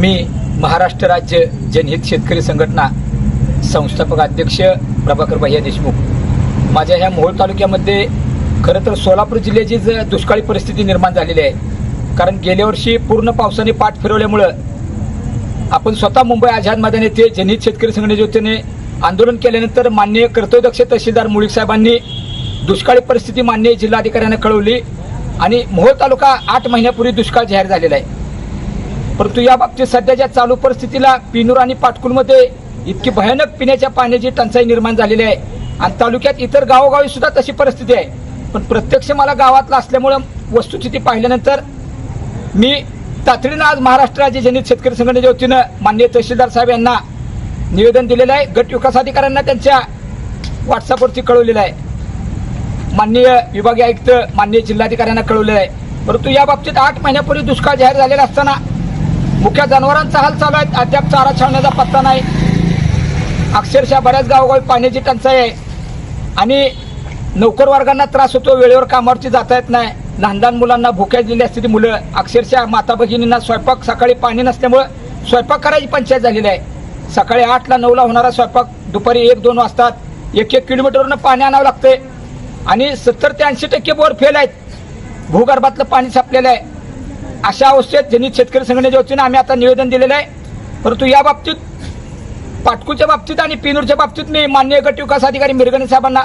मी महाराष्ट्र राज्य जनहित शेतकरी संघटना संस्थापक अध्यक्ष प्रभाकर भैया देशमुख. माझ्या ह्या मोहोळ तालुक्यामध्ये खरं तर सोलापूर जिल्ह्याची ज दुष्काळी परिस्थिती निर्माण झालेली आहे कारण गेल्या वर्षी पूर्ण पावसाने पाठ फिरवल्यामुळं आपण स्वतः मुंबई आझाद मैदान येथे जनहित शेतकरी संघटनेच्या वतीने आंदोलन केल्यानंतर माननीय कर्तव्यदक्ष तहसीलदार मुळीक साहेबांनी दुष्काळी परिस्थिती माननीय जिल्हाधिकाऱ्यांना कळवली आणि मोहोळ तालुका आठ महिन्यापूर्वी दुष्काळ जाहीर झालेला आहे. परंतु या बाबतीत सध्याच्या चालू परिस्थितीला पिनूर आणि पाटकुलमध्ये इतकी भयानक पिण्याच्या पाण्याची टंचाई निर्माण झालेली आहे. आणि तालुक्यात इतर गावोगावी सुद्धा तशी परिस्थिती आहे. पण प्रत्यक्ष मला गावातला असल्यामुळं वस्तुस्थिती पाहिल्यानंतर मी तातडीनं आज महाराष्ट्र राज्य जनित शेतकरी संघटनेच्या वतीनं माननीय तहसीलदार साहेब यांना निवेदन दिलेलं आहे. गट विकास अधिकाऱ्यांना त्यांच्या व्हॉट्सअपवरती कळवलेलं आहे. माननीय विभागीय आयुक्त माननीय जिल्हाधिकाऱ्यांना कळवलेलं आहे. परंतु या बाबतीत आठ महिन्यापूर्वी दुष्काळ जाहीर झालेला असताना मुख्य जनावरांचा हाल चालू आहे अद्याप चारा छावण्याचा पत्ता नाही. अक्षरशः बऱ्याच गावोगावी पाण्याची टंचाई आहे. आणि नोकर वर्गांना त्रास होतो वेळेवर कामावरती जाता येत नाही. लहान लहान मुलांना भुक्या दिली असते मुलं अक्षरशः माता भगिनींना स्वयंपाक सकाळी पाणी नसल्यामुळं स्वयंपाक करायची पंचायत झालेली आहे. सकाळी आठला नऊला होणारा स्वयंपाक दुपारी एक दोन वाजतात एक एक किलोमीटरवरनं पाणी आणावं लागतंय. आणि सत्तर ते ऐंशी टक्के बोर फेल आहेत. भूगर्भातलं पाणी सापलेलं आहे. अशा अवस्थेत जनित शेतकरी संघटनेच्या वतीनं आम्ही आता निवेदन दिलेलं आहे. परंतु या बाबतीत पाटकूच्या बाबतीत आणि पिनूरच्या बाबतीत मी मान्य गट विकास अधिकारी मिरगणे साहेबांना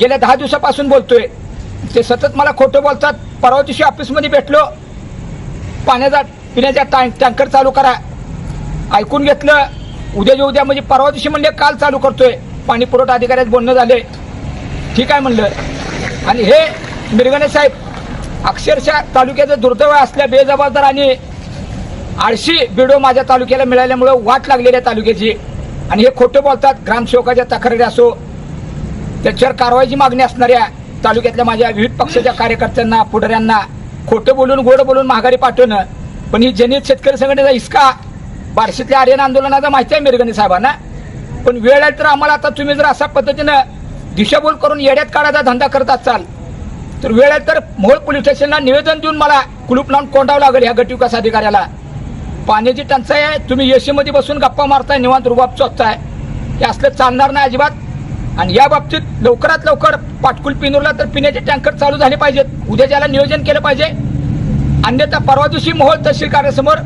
गेल्या दहा दिवसापासून बोलतोय. ते सतत मला खोटं बोलतात. परवा दिवशी ऑफिसमध्ये भेटलो. पाण्याचा पिण्याचा टँक टँकर चालू करा. ऐकून घेतलं. उद्याच्या उद्या म्हणजे परवा दिवशी म्हणले काल चालू करतोय. पाणी पुरवठा अधिकाऱ्यात बोलणं झाले ठीक आहे म्हणलं. आणि हे मिरगणे साहेब अक्षरशः तालुक्याचं दुर्दैव असल्या बेजबाबदार आणि आळशी बिडो माझ्या तालुक्याला मिळाल्यामुळं वाट लागलेली आहे तालुक्याची. आणि हे खोटं बोलतात ग्रामसेवकाच्या तक्रारी असो त्याच्यावर कारवाईची मागणी असणाऱ्या तालुक्यातल्या माझ्या विविध पक्षाच्या कार्यकर्त्यांना पुढाऱ्यांना खोटं बोलून गोड बोलून माघारी पाठवणं. पण ही जनित शेतकरी संघटनेचा इसका बार्शीतल्या आर्यन आंदोलनाचा माहिती आहे मिरगणी साहेबांना. पण वेळ आहे तर आम्हाला आता तुम्ही जर अशा पद्धतीनं दिशाभूल करून येड्यात काढायचा धंदा करत असाल तर वेळ आहे तर मोहोळ पोलीस स्टेशनला निवेदन देऊन मला कुलूप लावून कोंडावं लागेल ह्या गटविकास अधिकाऱ्याला. पाण्याची टंचाई आहे तुम्ही एसीमध्ये बसून गप्पा मारताय निवांत रुबाब चोचताय हे असलं चालणार नाही अजिबात. आणि या बाबतीत लवकरात लवकर पाटकुल पिनूरला तर पिण्याचे टँकर चालू झाले पाहिजेत. उद्या ज्याला नियोजन केलं पाहिजे. अन्यथा परवा दिवशी मोहोळ तहसील कार्यासमोर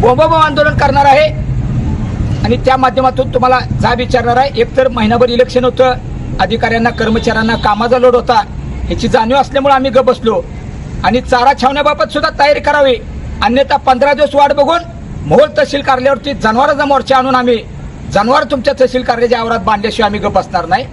बोंबाबोंब आंदोलन करणार आहे. आणि त्या माध्यमातून तुम्हाला जाब विचारणार आहे. एकतर महिनाभर इलेक्शन होतं. अधिकाऱ्यांना कर्मचाऱ्यांना कामाचा लोड होता. ह्याची जाणीव असल्यामुळे आम्ही ग बसलो. आणि चारा छावण्याबाबत सुद्धा तयारी करावी. अन्यथा पंधरा दिवस वाट बघून मोहोळ तहसील कार्यालयावरती जनावरांचा मोर्चा आणून आम्ही जनावर तुमच्या तहसील कार्यालयाच्या आवारात बांधल्याशिवाय आम्ही ग बसणार नाही.